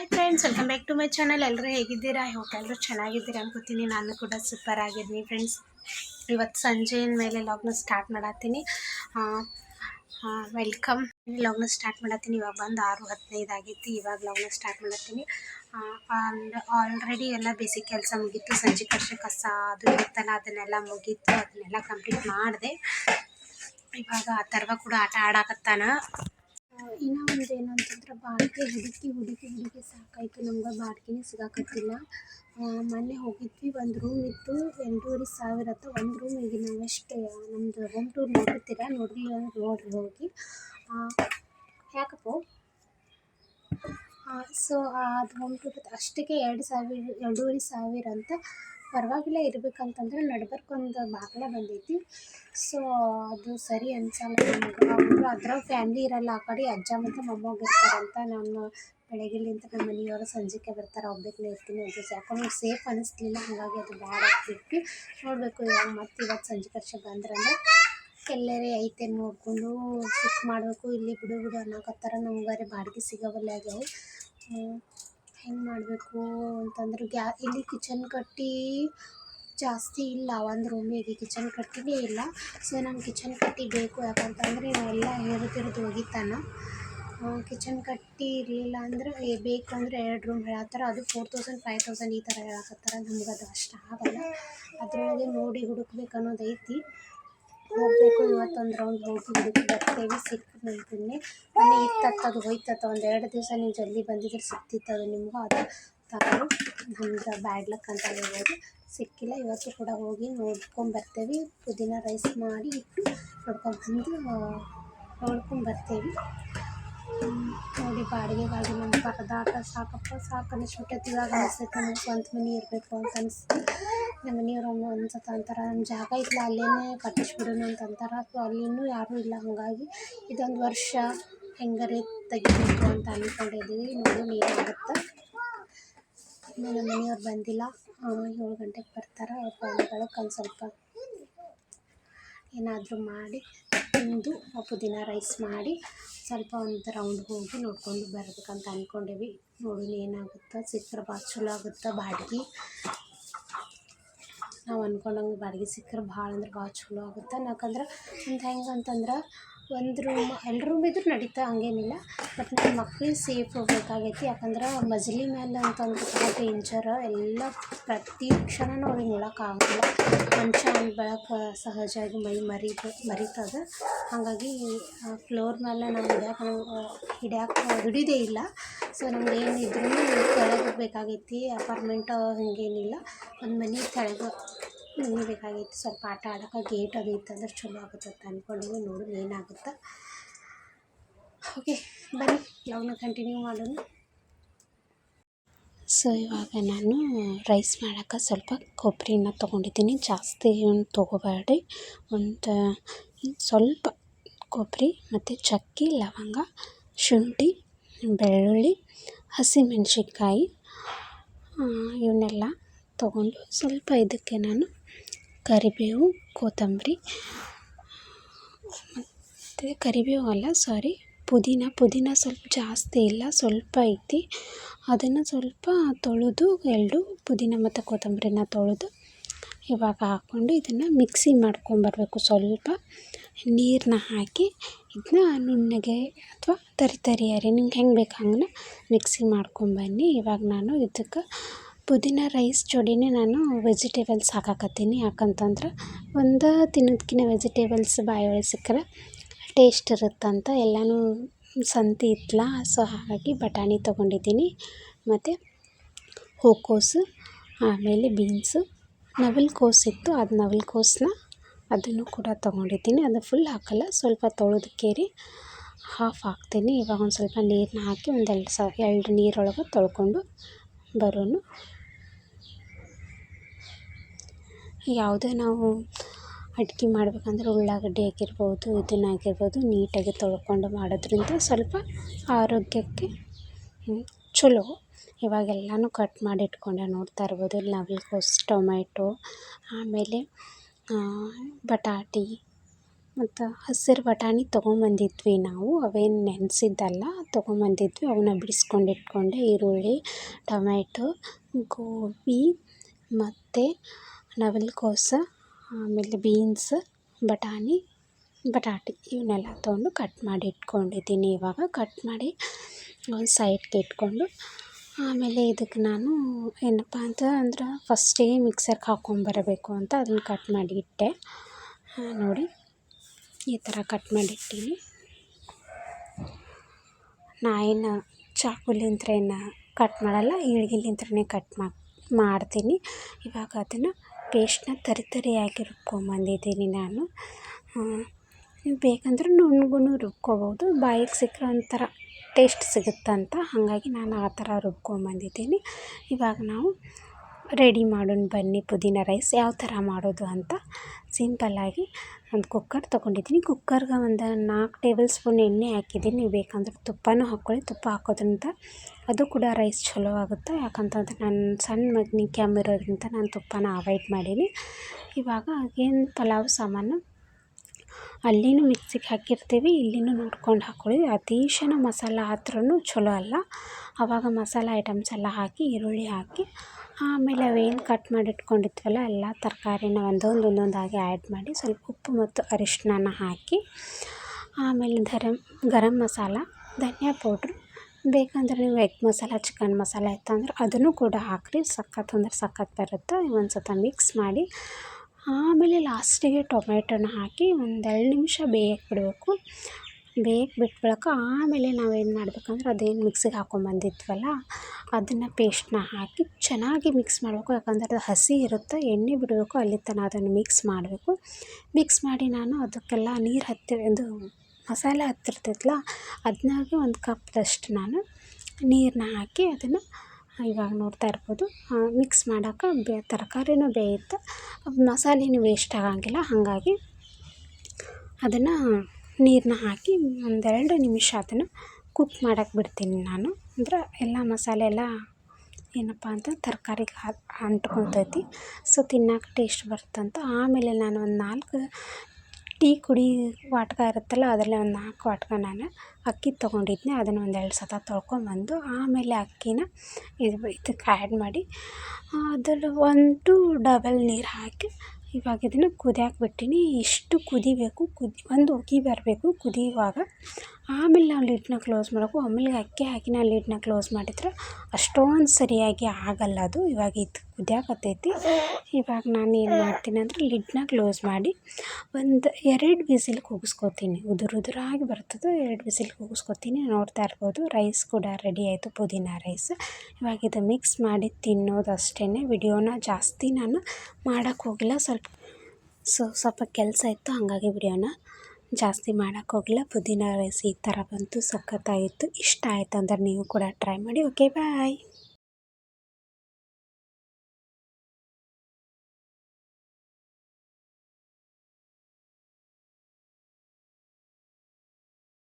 Hi friends welcome back to my channel ಎಲ್ಲರೂ ಹೇಗಿದ್ದೀರಾ? Hope ಎಲ್ಲರೂ ಚೆನ್ನಾಗಿದ್ದೀರಾ ಅನ್ಕೋತೀನಿ. ನಾನು ಕೂಡ ಸೂಪರ್ ಆಗಿದ್ದೀನಿ ಫ್ರೆಂಡ್ಸ್ ಇವತ್ತು ಸಂಜೆ ಮೇಲೆ ಲಾಗ್ನ ಸ್ಟಾರ್ಟ್ ಮಾಡತ್ತೀನಿ. ವೆಲ್ಕಮ್ ಲಾಗ್ನ ಸ್ಟಾರ್ಟ್ ಮಾಡತ್ತೀನಿ. ಇವಾಗ ಬಂದು ಆರು ಹದಿನೈದು ಆಗಿತ್ತು. ಇವಾಗ ಲಾಗ್ನ ಸ್ಟಾರ್ಟ್ ಮಾಡತ್ತೀನಿ. ಆಲ್ರೆಡಿ ಎಲ್ಲ ಬೇಸಿಕ್ ಕೆಲಸ ಮುಗೀತು. ಸಂಜೆ ಕಷ್ಟ ಕಸ ಅದು ಇರುತ್ತಲ್ಲ, ಅದನ್ನೆಲ್ಲ ಮುಗೀತು. ಅದನ್ನೆಲ್ಲ ಕಂಪ್ಲೀಟ್ ಮಾಡಿದೆ. ಇವಾಗ ಆ ಅಥರ್ವ ಕೂಡ ಆಟ ಆಡಾಕತ್ತಾನ. ಇನ್ನೂ ಒಂದು ಏನು ಅಂತಂದ್ರೆ ಬಾಡಿಗೆ ಹುಡುಕಿ ಹುಡುಕಿ ಹುಡುಕಿ ಸಾಕಾಯಿತು. ನಮ್ಗೆ ಬಾಡಿಗೆನೇ ಸಿಗಾಕತ್ತಿಲ್ಲ. ಮೊನ್ನೆ ಹೋಗಿದ್ವಿ, ಒಂದು ರೂಮ್ ಇತ್ತು, ಎಂಟೂವರೆ ಸಾವಿರ ಅಥವಾ ಒಂದು ರೂಮ್ ನಾವು ಎಷ್ಟು ನಮ್ಮದು ಹೋಮ್ ಟೂರ್ ನೋಡಿರ್ತೀರ ನೋಡಿಲ್ಲ ನೋಡ್ರಿ ಹೋಗಿ. ಯಾಕಪ್ಪ? ಸೊ ಅದು ಹೋಮ್ ಟೂರ್ ಅಷ್ಟಕ್ಕೆ ಎರಡು ಸಾವಿರ, ಎರಡೂವರೆ ಸಾವಿರ ಅಂತ ಪರವಾಗಿಲ್ಲ ಇರ್ಬೇಕಂತಂದ್ರೆ ನಡ್ಬರ್ಕೊಂದು ಬಾಗಿಲ ಬಂದೈತಿ. ಸೊ ಅದು ಸರಿ ಅನ್ಸಲ್ಲ. ನಮಗೆ ಅವರು ಅದ್ರಾಗ ಫ್ಯಾಮ್ಲಿ ಇರಲ್ಲ, ಆ ಕಡೆ ಅಜ್ಜ ಮತ್ತು ಮೊಮ್ಮಗ ಅಂತ ನಾನು ಬೆಳಗ್ಗೆಲಿಂತ ನಮ್ಮ ಮನೆಯವರು ಸಂಜೆಗೆ ಬರ್ತಾರೆ ಒಬ್ಬಾಕಿನೇ ಇರ್ತೀನಿ ಅಂತ ಯಾಕಂದ್ರೆ ಸೇಫ್ ಅನಿಸ್ಲಿಲ್ಲ, ಹಾಗಾಗಿ ಅದು ಬ್ಯಾಡ ಆಗ್ತಿತ್ತು ನೋಡಬೇಕು ಇವಾಗ ಮತ್ತೆ ಇವತ್ತು ಸಂಜೆ ಕರ್ಷ ಬಂದ್ರಂದ್ರೆ ಎಲ್ಲರೇ ಐತೆ ನೋಡಿಕೊಂಡು ಫಿಕ್ಸ್ ಮಾಡಬೇಕು, ಇಲ್ಲಿ ಬಿಡು ಬಿಡು ಅನ್ನೋಕತ್ತಾರ. ನಮ್ಗಾರೆ ಬಾಡಿಗೆ ಸಿಗವಲ್ಲ ಆಗ್ಯಾವು. ಮಾಡಬೇಕು ಅಂತಂದ್ರೆ ಗ್ಯಾ, ಇಲ್ಲಿ ಕಿಚನ್ ಕಟ್ಟಿ ಜಾಸ್ತಿ ಇಲ್ಲ, ಒಂದು ರೂಮಿಗೆ ಕಿಚನ್ ಕಟ್ಟಿನೇ ಇಲ್ಲ. ಸೊ, ನಂಗೆ ಕಿಚನ್ ಕಟ್ಟಿ ಬೇಕು ಯಾಕಂತಂದರೆ ಇವೆಲ್ಲ ಹಿರಿದಿರಿದು ಒಗಿತಾನ ಕಿಚನ್ ಕಟ್ಟಿ ಇರಲಿಲ್ಲ ಅಂದ್ರೆ ಬೇಕು ಅಂದರೆ ಎರಡು ರೂಮ್ ಹೇಳತ್ತಾರ. ಅದು ಫೋರ್ ತೌಸಂಡ್ ಫೈವ್ ತೌಸಂಡ್ ಈ ಥರ ಹೇಳಕತ್ತಾರ. ನಮ್ಗೆ ಅದು ಅಷ್ಟು ಆಗಲ್ಲ. ಅದರೊಳಗೆ ನೋಡಿ ಹುಡುಕ್ಬೇಕು ಅನ್ನೋದು ಐತಿ. ಹೋಗಬೇಕು, ಇವತ್ತೊಂದು ರೌಂಡ್ ಹೋಗಿ ಬರ್ತೀವಿ ಬರ್ತೇವೆ ಸಿಕ್ಕ ನಿಲ್ತೀನಿ ಮನೆ ಇತ್ತತ್ತ ಅದು ಹೋಯ್ತತ್ತ, ಒಂದು ಎರಡು ದಿವಸ ನೀವು ಜಲ್ದಿ ಬಂದಿದ್ರೆ ಸಿಕ್ತಿತ್ತು ಅದು ನಿಮಗೂ, ಅದು ತಗೊಂಡು ನಮ್ದು ಬ್ಯಾಡ್ ಲಕ್ ಅಂತ ಹೇಳ್ಬೋದು. ಸಿಕ್ಕಿಲ್ಲ, ಇವತ್ತು ಕೂಡ ಹೋಗಿ ನೋಡ್ಕೊಂಬರ್ತೇವೆ ಪುದೀನ ರೈಸ್ ಮಾಡಿ ಇಟ್ಟು ನೋಡ್ಕೊಂಬಂದು ನೋಡ್ಕೊಂಬರ್ತೇವೆ ನೋಡಿ, ಬಾಡಿಗೆಗಾಗಿ ನಮ್ಮ ಪರದಾಟ ಸಾಕಪ್ಪ ಸಾಕು ಅನಿಸ್ಬಿಟ್ಟೈತಿ ಇವಾಗ ಅನಿಸ್ತೈತೆ ನಮ್ಗೆ ಸ್ವಂತ ಮನೆ ಇರಬೇಕು ಅಂತ ಅನಿಸ್ತು ನಮ್ಮ ಮನೆಯವ್ರು ಒಮ್ಮೆ ಒಂದ್ಸತ ಅಂತಾರೆ ನಮ್ಮ ಜಾಗ ಇಲ್ಲ ಅಲ್ಲೇ ಕಟ್ಟಿಸ್ಬಿಡೋಣ ಅಂತ ಅಂತಾರೆ ಅಥವಾ ಅಲ್ಲಿ ಇನ್ನೂ ಯಾರೂ ಇಲ್ಲ. ಹಾಗಾಗಿ ಇದೊಂದು ವರ್ಷ ಹೆಂಗಾರೆ ತೆಗಿಬೇಕು ಅಂತ ಅಂದ್ಕೊಂಡಿದ್ದೀವಿ ನೋಡಿ, ಏನಾಗುತ್ತೆ. ಇನ್ನು ನಮ್ಮ ಮನೆಯವ್ರು ಬಂದಿಲ್ಲ. ಏಳು ಗಂಟೆಗೆ ಬರ್ತಾರೆ. ಅವ್ರು ಬಂದ ಒಂದು ಸ್ವಲ್ಪ ಏನಾದರೂ ಮಾಡಿ, ತಿಂದು ದಿನ ರೈಸ್ ಮಾಡಿ, ಸ್ವಲ್ಪ ಒಂದು ರೌಂಡ್ ಹೋಗಿ ನೋಡ್ಕೊಂಡು ಬರ್ಬೇಕಂತ ಅಂದ್ಕೊಂಡೇವಿ ನೋಡೋಣ ಏನಾಗುತ್ತೆ? ಸಿಕ್ಕರೆ ಭಾಳ ಚಲೋ ಆಗುತ್ತೆ. ಬಾಡಿಗೆ. ನಾವು ಅಂದ್ಕೊಂಡಂಗೆ ಬಾಡಿಗೆ ಸಿಕ್ಕರೆ ಭಾಳ ಅಂದ್ರೆ ಭಾಳ ಚಲೋ ಆಗುತ್ತೆ. ಯಾಕಂದ್ರೆ ಒಂದು ಹೆಂಗೆ ಅಂತಂದ್ರೆ ಒಂದು ರೂಮ್ ಎರಡು ರೂಮ್ ಇದ್ರೂ ನಡೀತಾ ಹಂಗೇನಿಲ್ಲ. ಬಟ್ ನಮ್ಮ ಮಕ್ಳಿಗೆ ಸೇಫ್ ಹೋಗ್ಬೇಕಾಗೈತಿ ಯಾಕಂದ್ರೆ ಮಜಲಿ ಮೇಲೆ ಅಂತಂದ್ರೆ ಭಾಳ ಡೇಂಜರ್ ಎಲ್ಲ ಪ್ರತಿ ಕ್ಷಣನೂ ಅವ್ರಿಗೆ ನೋಡೋಕ್ಕಾಗಲ್ಲ ಮನುಷ್ಯ ಅಂದ ಬೆಳಕ ಸಹಜವಾಗಿ ಮೈ ಮರಿ ಮರಿತದೆ. ಹಾಗಾಗಿ ಫ್ಲೋರ್ ಮೇಲೆ ನಾವು ಹಿಡ್ಯಾಕೆ ನಾವು ಹಿಡ್ಯಾಕೆ ಇಲ್ಲ. ಸೊ ನಮ್ಗೆ ಏನಿದ್ರೂ ಕೆಳಗೆ ಹೋಗ್ಬೇಕಾಗೈತಿ ಅಪಾರ್ಟ್ಮೆಂಟ್ ಹಂಗೇನಿಲ್ಲ. ಒಂದು ಮನೆ ಕೆಳಗೆ ಮನೆ ಬೇಕಾಗಿತ್ತು ಸ್ವಲ್ಪ ಆಟ ಆಡೋಕೆ ಗೇಟ್ ಅದು ಇತ್ತಂದ್ರೆ ಚಲೋ ಆಗುತ್ತೆ ಅಂತ ಅಂದ್ಕೊಂಡೀವಿ ನೋಡೋಣ ಏನಾಗುತ್ತೆ? ಓಕೆ ಬನ್ನಿ. ಲವ್ನ ಕಂಟಿನ್ಯೂ ಮಾಡೋಣ? ಸೊ ಇವಾಗ ನಾನು ರೈಸ್ ಮಾಡೋಕೆ ಸ್ವಲ್ಪ ಕೊಬ್ಬರಿನ ತೊಗೊಂಡಿದ್ದೀನಿ. ಜಾಸ್ತಿ ತೊಗೋಬೇಡಿ. ಒಂದು, ಸ್ವಲ್ಪ ಕೊಬ್ಬರಿ ಮತ್ತು ಚಕ್ಕೆ, ಲವಂಗ, ಶುಂಠಿ, ಬೆಳ್ಳುಳ್ಳಿ, ಹಸಿಮೆಣ್ಸಿನ್ಕಾಯಿ ಇವನ್ನೆಲ್ಲ ತೊಗೊಂಡು ಸ್ವಲ್ಪ ಇದಕ್ಕೆ ನಾನು ಕರಿಬೇವು, ಕೊತ್ತಂಬರಿ, ಮತ್ತು ಕರಿಬೇವು ಅಲ್ಲ ಸಾರಿ ಪುದೀನ. ಪುದೀನ ಸ್ವಲ್ಪ ಜಾಸ್ತಿ ಇಲ್ಲ, ಸ್ವಲ್ಪ ಐತಿ. ಅದನ್ನು ಸ್ವಲ್ಪ ತೊಳೆದು ಎರಡು ಪುದೀನ ಮತ್ತು ಕೊತ್ತಂಬರಿನ ತೊಳೆದು ಇವಾಗ ಹಾಕ್ಕೊಂಡು ಇದನ್ನು ಮಿಕ್ಸಿ ಮಾಡ್ಕೊಂಬರ್ಬೇಕು ಸ್ವಲ್ಪ ನೀರನ್ನ ಹಾಕಿ ಇದನ್ನ ನುಣ್ಣಗೆ ಅಥವಾ ತರಿ ತರಿಯಾರಿ. ನಿಮ್ಗೆ ಹೆಂಗೆ ಬೇಕು ಹಂಗೆ ಮಿಕ್ಸಿ ಮಾಡ್ಕೊಂಬನ್ನಿ ಇವಾಗ ನಾನು ಇದಕ್ಕೆ ಪುದೀನ ರೈಸ್ ಜೋಡಿನೇ ನಾನು ವೆಜಿಟೇಬಲ್ಸ್ ಹಾಕಕತ್ತೀನಿ. ಯಾಕಂತಂದ್ರೆ ಒಂದು ತಿನ್ನೋದ್ಕಿಂತ ವೆಜಿಟೇಬಲ್ಸ್ ಬಾಯೊಳಗೆ ಸಿಕ್ಕರೆ ಟೇಸ್ಟ್ ಇರುತ್ತಂತ ಎಲ್ಲನೂ ಸಂತೆ ಇತ್ತಲ್ಲ ಸೊ ಹಾಗಾಗಿ ಬಟಾಣಿ ತೊಗೊಂಡಿದ್ದೀನಿ. ಮತ್ತು ಹೂಕೋಸು, ಆಮೇಲೆ ಬೀನ್ಸು, ನವಿಲುಕೋಸು ಇತ್ತು. ಅದು ನವಿಲುಕೋಸನ್ನ ಅದನ್ನು ಕೂಡ ತೊಗೊಂಡಿದ್ದೀನಿ. ಅದು ಫುಲ್ ಹಾಕಲ್ಲ, ಸ್ವಲ್ಪ ತೊಳೆದಕ್ಕೇರಿ ಹಾಫ್ ಹಾಕ್ತೀನಿ. ಇವಾಗ ಒಂದು ಸ್ವಲ್ಪ ನೀರನ್ನ ಹಾಕಿ ಒಂದು ಎರಡು ಸ, ಎರಡು ನೀರೊಳಗೆ ತೊಳ್ಕೊಂಡು ಬರೋಣ ಯಾವುದೇ ನಾವು ಅಡ್ಗೆ ಮಾಡ್ಬೇಕಂದ್ರೆ ಉಳ್ಳಾಗಡ್ಡಿ ಆಗಿರ್ಬೋದು ಇದನ್ನಾಗಿರ್ಬೋದು ನೀಟಾಗಿ ತೊಳ್ಕೊಂಡು ಮಾಡೋದ್ರಿಂದ ಸ್ವಲ್ಪ ಆರೋಗ್ಯಕ್ಕೆ ಚಲೋ. ಇವಾಗೆಲ್ಲನೂ ಕಟ್ ಮಾಡಿ ಇಟ್ಕೊಂಡೆ ನೋಡ್ತಾ ಇರ್ಬೋದು. ನವಿಲುಕೋಸು ಟೊಮೆಟೊ ಆಮೇಲೆ ಬಟಾಟೆ, ಮತ್ತು ಹಸಿರು ಬಟಾಣಿ ತೊಗೊಂಬಂದಿದ್ವಿ ನಾವು. ಅವೇನು ನೆನೆಸಿದ್ದಲ್ಲ, ತೊಗೊಂಬಂದಿದ್ವಿ. ಅವನ್ನ ಬಿಡಿಸ್ಕೊಂಡು ಇಟ್ಕೊಂಡೆ ಈರುಳ್ಳಿ ಟೊಮೆಟೊ ಗೋಬಿ, ಮತ್ತು ನವಿಲುಕೋಸು, ಆಮೇಲೆ ಬೀನ್ಸ್, ಬಟಾಣಿ, ಬಟಾಟೆ ಇವನ್ನೆಲ್ಲ ತೊಗೊಂಡು ಕಟ್ ಮಾಡಿ ಇಟ್ಕೊಂಡಿದ್ದೀನಿ. ಇವಾಗ ಕಟ್ ಮಾಡಿ ಒಂದು ಸೈಡ್ಗೆ ಇಟ್ಕೊಂಡು ಆಮೇಲೆ ಇದಕ್ಕೆ ನಾನು ಏನಪ್ಪ ಅಂತ ಅಂದ್ರೆ ಫಸ್ಟೇ ಮಿಕ್ಸರ್ಗೆ ಹಾಕ್ಕೊಂಬರಬೇಕು ಅಂತ ಅದನ್ನು ಕಟ್ ಮಾಡಿ ಇಟ್ಟೆ. ನೋಡಿ, ಈ ಥರ ಕಟ್ ಮಾಡಿಟ್ಟೀನಿ ನಾನು ಏನು ಚಾಕುಲಿಂತ್ರ ಏನು ಕಟ್ ಮಾಡಲ್ಲ ಈಳ್ಗಿಲಿಂತ್ರನೇ ಕಟ್ ಮಾಡ್ತೀನಿ. ಇವಾಗ ಅದನ್ನು ಪೇಸ್ಟನ್ನ ತರಿ ತರಿಯಾಗಿ ರುಬ್ಕೊಂಬಂದಿದ್ದೀನಿ ನಾನು. ನೀವು ಬೇಕಂದ್ರೆ ನುಣ್ಣಗೂ ರುಬ್ಕೊಬೋದು. ಬಾಯಿಗೆ ಸಿಕ್ಕರೆ ಒಂಥರ ಟೇಸ್ಟ್ ಸಿಗುತ್ತಂತ. ಹಾಗಾಗಿ ನಾನು ಆ ಥರ ರುಬ್ಕೊಂಬಂದಿದ್ದೀನಿ. ಇವಾಗ ನಾವು ರೆಡಿ ಮಾಡೋಣ ಬನ್ನಿ, ಪುದೀನ ರೈಸ್ ಯಾವ ಥರ ಮಾಡೋದು ಅಂತ ಸಿಂಪಲ್ಲಾಗಿ ಒಂದು ಕುಕ್ಕರ್ ತೊಗೊಂಡಿದ್ದೀನಿ. ಕುಕ್ಕರ್ಗೆ ಒಂದು ನಾಲ್ಕು ಟೇಬಲ್ ಸ್ಪೂನ್ ಎಣ್ಣೆ ಹಾಕಿದ್ದೀನಿ. ನೀವು ಬೇಕಂದ್ರೆ ತುಪ್ಪನೂ ಹಾಕ್ಕೊಳ್ಳಿ ತುಪ್ಪ ಹಾಕೋದ್ರಿಂದ ಅದು ಕೂಡ ರೈಸ್ ಚಲೋ ಆಗುತ್ತೆ. ಯಾಕಂತಂದ್ರೆ ನಾನು ಸಣ್ಣ ಮಗನಿಗೆ ಕೆಮ್ಮಿರೋದ್ರಿಂದ ನಾನು ತುಪ್ಪನ ಅವಾಯ್ಡ್ ಮಾಡೀನಿ. ಇವಾಗ ಏನು ಪಲಾವ್ ಸಾಮಾನು ಅಲ್ಲಿನೂ ಮಿಕ್ಸಿಗೆ ಹಾಕಿರ್ತೀವಿ. ಇಲ್ಲಿನೂ ನೋಡ್ಕೊಂಡು ಹಾಕ್ಕೊಳ್ಳಿ ಅತೀಶನ ಮಸಾಲ ಆದ್ರೂ ಚಲೋ ಅಲ್ಲ. ಆವಾಗ ಮಸಾಲ ಐಟಮ್ಸ್ ಎಲ್ಲ ಹಾಕಿ, ಈರುಳ್ಳಿ ಹಾಕಿ ಆಮೇಲೆ ಅವೇನು ಕಟ್ ಮಾಡಿ ಇಟ್ಕೊಂಡಿದ್ವಲ್ಲ ಎಲ್ಲ ತರಕಾರಿನ ಒಂದೊಂದು ಒಂದೊಂದಾಗಿ ಆ್ಯಡ್ ಮಾಡಿ ಸ್ವಲ್ಪ ಉಪ್ಪು ಮತ್ತು ಅರಿಶಿಣನ ಹಾಕಿ, ಆಮೇಲೆ ಗರಂ ಗರಮ್ ಮಸಾಲ, ಧನಿಯಾ ಪೌಡ್ರು, ಬೇಕಂದರೆ ನೀವು ಎಗ್ ಮಸಾಲ ಚಿಕನ್ ಮಸಾಲ ಇತ್ತಂದ್ರೆ ಅದನ್ನು ಕೂಡ ಹಾಕಿರಿ. ಸಖತ್ ಅಂದ್ರೆ ಸಖತ್ ಬರುತ್ತೆ. ಒಂದು ಸತ ಮಿಕ್ಸ್ ಮಾಡಿ, ಆಮೇಲೆ ಲಾಸ್ಟಿಗೆ ಟೊಮೆಟೊನ ಹಾಕಿ ಒಂದೆರಡು ನಿಮಿಷ ಬೇಯಕ್ಕೆ ಬಿಡಬೇಕು. ಬೇಯಕ್ಕೆ ಬಿಟ್ಬಿಡೋಕೆ ಆಮೇಲೆ ನಾವೇನು ಮಾಡಬೇಕಂದ್ರೆ ಅದೇನು ಮಿಕ್ಸಿಗೆ ಹಾಕ್ಕೊಂಬಂದಿದ್ವಲ್ಲ ಅದನ್ನು ಪೇಸ್ಟನ್ನ ಹಾಕಿ ಚೆನ್ನಾಗಿ ಮಿಕ್ಸ್ ಮಾಡಬೇಕು. ಯಾಕಂದ್ರೆ ಅದು ಹಸಿ ಇರುತ್ತೆ, ಎಣ್ಣೆ ಬಿಡಬೇಕು, ಅಲ್ಲಿ ತನಕ ಅದನ್ನು ಮಿಕ್ಸ್ ಮಾಡಬೇಕು. ಮಿಕ್ಸ್ ಮಾಡಿ ನಾನು ಅದಕ್ಕೆಲ್ಲ ನೀರು ಹತ್ತಿ, ಇದು ಮಸಾಲೆ ಹತ್ತಿರ್ತೈತಲ್ಲ ಅದನ್ನಾಗೆ ಒಂದು ಕಪ್ದಷ್ಟು ನಾನು ನೀರನ್ನ ಹಾಕಿ ಅದನ್ನು ಇವಾಗ ನೋಡ್ತಾ ಇರ್ಬೋದು. ಮಿಕ್ಸ್ ಮಾಡೋಕೆ ಬೇ, ತರಕಾರಿನೂ ಬೇಯುತ್ತೆ. ಮಸಾಲೆನೂ ವೇಸ್ಟ್ ಆಗೋಂಗಿಲ್ಲ, ಹಾಗಾಗಿ ಅದನ್ನು ನೀರನ್ನ ಹಾಕಿ ಒಂದೆರಡು ನಿಮಿಷ ಅದನ್ನು ಕುಕ್ ಮಾಡೋಕೆ ಬಿಡ್ತೀನಿ ನಾನು. ಅಂದ್ರೆ ಎಲ್ಲ ಮಸಾಲೆ ಎಲ್ಲ ಏನಪ್ಪ ಅಂತ ತರಕಾರಿಗೆ ಅಂಟ್ಕೊತೈತಿ ಸೊ ತಿನ್ನೋಕೆ ಟೇಸ್ಟ್ ಬರುತ್ತಂತ ಆಮೇಲೆ ನಾನು ಒಂದು ನಾಲ್ಕು ಟೀ ಕುಡಿ ವಾಟ್ಕ ಇರುತ್ತಲ್ಲ, ಅದರಲ್ಲೇ ಒಂದು ನಾಲ್ಕು ವಾಟ್ಕ ನಾನು ಅಕ್ಕಿ ತೊಗೊಂಡಿದ್ದೆ ಅದನ್ನು ಒಂದೆರಡು ಸತ ತೊಳ್ಕೊಂಬಂದು ಆಮೇಲೆ ಅಕ್ಕಿನ ಇದು ಇದಕ್ಕೆ ಆ್ಯಡ್ ಮಾಡಿ, ಅದರಲ್ಲಿ ಒಂದು ಡಬಲ್ ನೀರು ಹಾಕಿ ಇವಾಗ ಇದನ್ನು ಕುದಿಯೋಕೆ ಬಿಟ್ಟೀನಿ ಇಷ್ಟು ಕುದಿಬೇಕು. ಕುದಿ ಒಂದು ಉಗಿ ಬರಬೇಕು. ಕುದಿಯುವಾಗ ಆಮೇಲೆ ನಾವು ಲಿಡ್ನ ಕ್ಲೋಸ್ ಮಾಡಬೇಕು ಆಮೇಲೆ ಅಕ್ಕಿ ಹಾಕಿ ನಾವು ಲಿಡ್ನ ಕ್ಲೋಸ್ ಮಾಡಿದ್ರೆ ಅಷ್ಟೊಂದು ಸರಿಯಾಗಿ ಆಗಲ್ಲ ಅದು. ಇವಾಗ ಇದು ಕುದಿಯಾಕತ್ತೈತಿ. ಇವಾಗ ನಾನು ಏನು ಮಾಡ್ತೀನಿ ಅಂದರೆ ಲಿಡ್ನ ಕ್ಲೋಸ್ ಮಾಡಿ ಒಂದು ಎರಡು ವಿಸಿಲ್ ಕೂಗಿಸ್ಕೊತೀನಿ. ಉದುರು ಉದುರಾಗಿ ಬರ್ತದೆ, ಎರಡು ವಿಸಿಲ್ ಕೂಗಿಸ್ಕೊತೀನಿ. ನೋಡ್ತಾ ಇರ್ಬೋದು, ರೈಸ್ ಕೂಡ ರೆಡಿ ಆಯಿತು, ಪುದೀನ ರೈಸ್. ಇವಾಗ ಇದು ಮಿಕ್ಸ್ ಮಾಡಿ ತಿನ್ನೋದು ಅಷ್ಟೇ ವಿಡಿಯೋನ ಜಾಸ್ತಿ ನಾನು ಮಾಡೋಕ್ಕೋಗಿಲ್ಲ ಸ್ವಲ್ಪ ಸೊ, ಸ್ವಲ್ಪ ಕೆಲಸ ಇತ್ತು, ಹಾಗಾಗಿ ವಿಡಿಯೋನ ಜಾಸ್ತಿ ಮಾಡೋಕ್ಕೆ ಹೋಗಿಲ್ಲ. ಪುದೀನ ರೈಸ್ ಈ ಥರ ಬಂತು, ಸಖತ್ತಾಗಿತ್ತು. ಇಷ್ಟ ಆಯ್ತು ಅಂದ್ರೆ ನೀವು ಕೂಡ ಟ್ರೈ ಮಾಡಿ. Okay bye